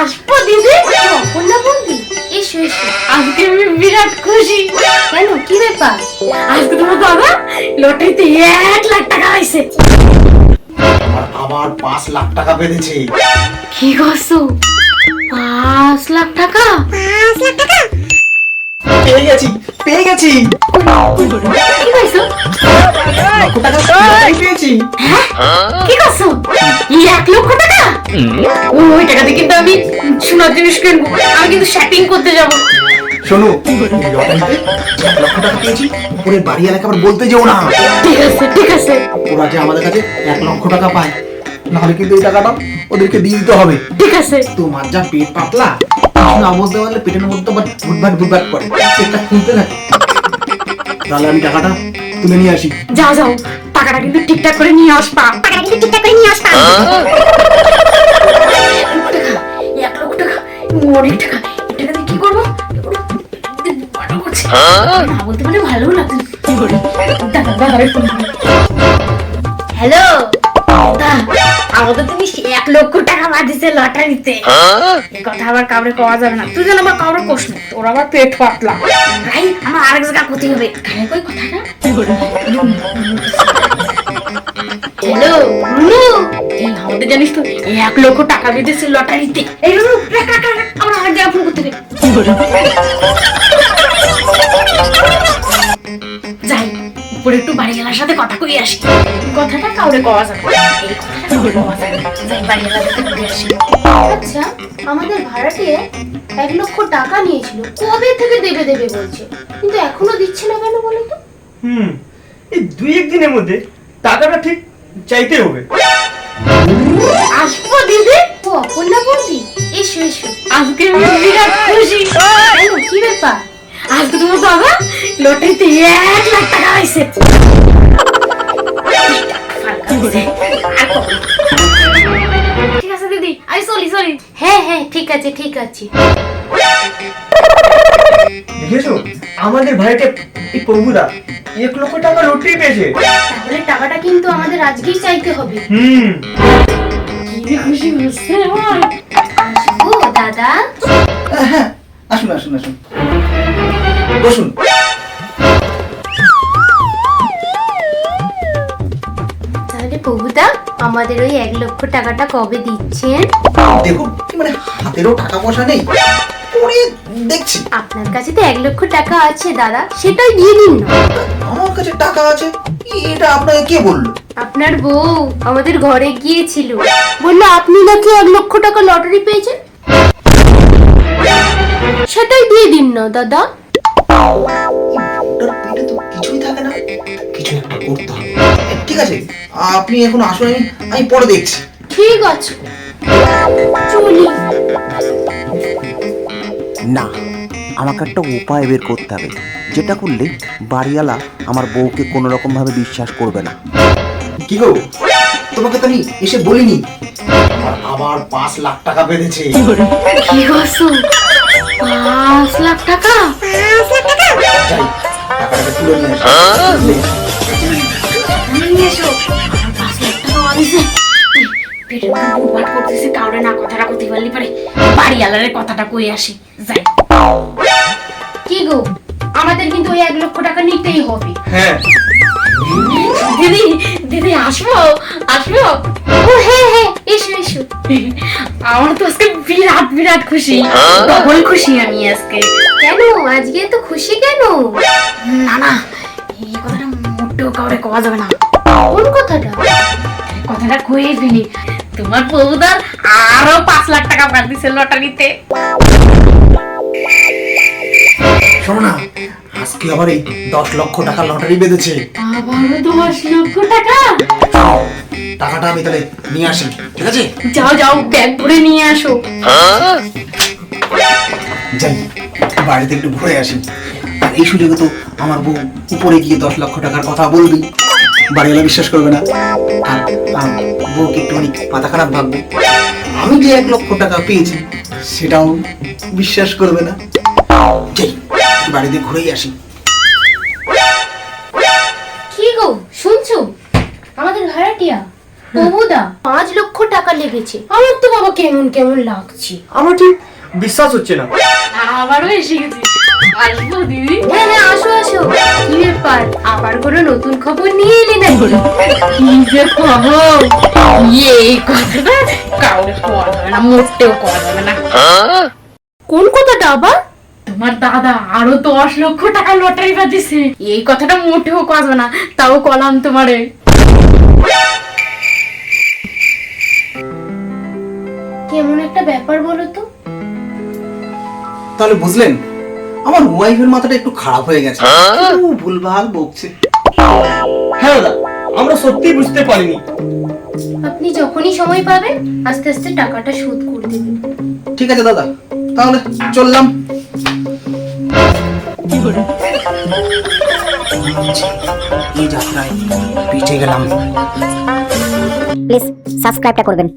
আসব দিদি? অপর্ণা বৌদি এসো এসো। আজকে আমি বিরাট খুশি। কেন? কি ব্যাপার? আজকে তোমার দাদা লটারিতে এক লাখ টাকা হয়েছে আমার আবার পাঁচ লাখ টাকা বেঁধেছে। কি করছ? পাঁচ লাখ টাকা? পেয়ে গেছি পেয়ে গেছি। কি পাইছো টাকা পেয়েছি? কি করছ? এক লক্ষ টাকা? ওই টাকাতে কিন্তু আমি সোনার জিনিস কিনবো। আমি কিন্তু শপিং করতে যাব। শোনো এই লটারিতে এক লক্ষ টাকা পেয়েছি। উপরে বাড়ি এলাকা আবার বলতে যেও না। ঠিক আছে ঠিক আছে। ওরা যে আমাদের কাছে এক লক্ষ টাকা পায় নাহলে কিন্তু এই টাকাটা ওদেরকে দিয়ে দিতে হবে। ঠিক আছে। তোমার যা পেট পাতলা না বুঝতে পারলে পেটের মধ্যে আবার বুটবাট বুটবাট করে। পেটটা খুলতে থাকে। তাহলে আমি টাকাটা তুলে নিয়ে আসি। যাও যাও টাকাটা কিন্তু ঠিকঠাক করে নিয়ে আসবা। টাকাটা কিন্তু ঠিকঠাক করে নিয়ে আসবা। এক লক্ষ টাকা অনেক টাকা। এই টাকা কি করব? না বলতে পারলে ভালো লাগছে দাদা দাদা হ্যালো? আমাদের তুমি এক লক্ষ টাকা বাঁধিছে লটারিতে। এই কথা আবার কাউরে কওয়া যাবে না। তুই যেন আবার কাউরে কোষ না। তোর আবার পেট পাতলা। ভাই আমার আরেক জায়গা ক্ষতি হবে। কানে কই কথাটা? হ্যালো? রুনু এই আমাদের জানিস তো এক লক্ষ টাকা বেঁধেছে লটারিতে। এই রুনু আমার আরেক জায়গা ফোন করতে যাই উপরে একটু বাড়িওয়ালার সাথে কথা কই আসি। কথাটা কাউরে কওয়া যাবে না। এই আচ্ছা আমাদের ভাড়াটিয়ে এক লক্ষ টাকা নিয়েছিল। কবে থেকে দেবে দেবে বলছে? কিন্তু এখনও দিচ্ছে না কেন বলো তো? হুম এই দুই এক দিনের মধ্যে টাকাটা ঠিক চাইতে হবে। আসব দিদি? ও অপর্ণা বৌদি? এসো এসো। আজকে আমি বিরাট খুশি। কি ব্যাপার? আজকে তোমার বাবা লটারিতে এক লাখ টাকা হয়েছে দিদি আই সরি সরি। হ্যাঁ হ্যাঁ ঠিক আছে ঠিক আছে। দেখেছ? আমাদের ভাইটা এই প্রভুদা এক লক্ষ টাকা লটারি পেয়েছে। তাহলে টাকাটা কিন্তু আমাদের আজকেই চাইতে হবে। হুম। কি খুশি হচ্ছে আমার ও দাদা? হ্যাঁ আসুন আসুন আসুন। বসুন। আমাদের ওই এক লক্ষ টাকাটা কবে দিচ্ছেন? দেখুন মানে হাতেরও টাকা পয়সা নেই। পরে দেখছি। আপনার কাছে তো এক লক্ষ টাকা আছে দাদা সেটাই দিয়ে দিন না। আমার কাছে টাকা আছে? এটা আপনাকে কে বলল? আপনার বউ আমাদের ঘরে গিয়েছিল। বলল আপনি নাকি এক লক্ষ টাকা লটারি পেয়েছেন? সেটাই দিয়ে দিন না দাদা। কিছুই থাকে না। কিছু একটা করতে হবে ঠিক আছে? আপনি এখন আসুন আমি আমি পরে দেখছি। ঠিক আছে। চলি। না আমাকে একটা উপায় বের করতে হবে। যেটা করলে বাড়িওয়ালা আমার বউকে কোনো রকমভাবে বিশ্বাস করবে না। কি গো? তোমাকে তো আমি এসে বলিনি। আমার আবার পাঁচ লাখ টাকা বেঁধেছে। কি করছ পাঁচ লাখ টাকা? নিয়ে আসি। নিয়ে এসো। আমার পাঁচ লাখ টাকা বাড়িছে পেটের মধ্যে করতেছে কাউরে না কথাটা কইতে পারলি পারে। বাড়ি আলারে কথাটা কই আসি যাই। কি গো আমাদের কিন্তু ওই এক লক্ষ টাকা নিতেই হবে। হ্যাঁ। দিদি দিদি আসব? আসব? ও হ্যাঁ হ্যাঁ এসো এসো। আমার তো আজকে বিরাট বিরাট খুশি। ডবল খুশি আমি আজকে। কেন? আজকে তো খুশি কেন? না না এই কথাটা মোটেও কাউরে কওয়া যাবে না। কোন কথাটা? কথাটা কয়ে ফেলি তোমার বউদার আরও পাঁচ লাখ টাকা বাদ দিছে লটারিতে। শোনো না আজকে আবার এই দশ লক্ষ টাকা লটারি বেঁধেছে। আবারও দশ লক্ষ টাকা? টাকাটা আমি তাহলে নিয়ে আসি ঠিক আছে? যাও যাও ব্যাগ ভরে নিয়ে আসো। যাই বাড়িতে একটু ঘুরে আসি। আর এই সুযোগে তো আমার বউ উপরে গিয়ে দশ লক্ষ টাকার কথা বলবি বাড়িওয়ালা বিশ্বাস করবে না। আর বউকে একটুখানি মাথা খারাপ ভাববে আমি যে এক লক্ষ টাকা পেয়েছি সেটাও বিশ্বাস করবে না। যাই বাড়িতে ঘুরেই আসি। কি গো শুনছো? আমাদের ভাড়াটিয়া প্রভুদা পাঁচ লক্ষ টাকা লেগেছে। আমার তো বাবা কেমন কেমন লাগছে। আমার ঠিক বিশ্বাস হচ্ছে না। আবারও এসে গেছি। আসব দিদি? হ্যাঁ হ্যাঁ আসো আসো। কি ব্যাপার আবার কোনো নতুন খবর নিয়ে এলে নাকি? কি যে খবর? ইয়ে এই কথাটা কাউকে কোয়া যাবে না মোটেও যাবে না। কোন কথাটা আবার? তোমার দাদা আরও দশ লক্ষ টাকা লটারি বাজিছে। এই কথাটা মোটেও কোয়া না তাও কলাম তোমারে। কেমন একটা ব্যাপার বলো তো। তাহলে বুঝলেন আমার ওয়াইফের মাথাটা একটু খারাপ হয়ে গেছে। ও ভুলভাল বকছে। হ্যাঁ দাদা আমরা সত্যি বুঝতে পারিনি। আপনি যখনই সময় পাবেন আস্তে আস্তে টাকাটা শোধ করে দেবেন। ঠিক আছে দাদা তাহলে চললাম। এই যাত্রায় পিঠে গেলাম। প্লিজ সাবস্ক্রাইবটা করবেন।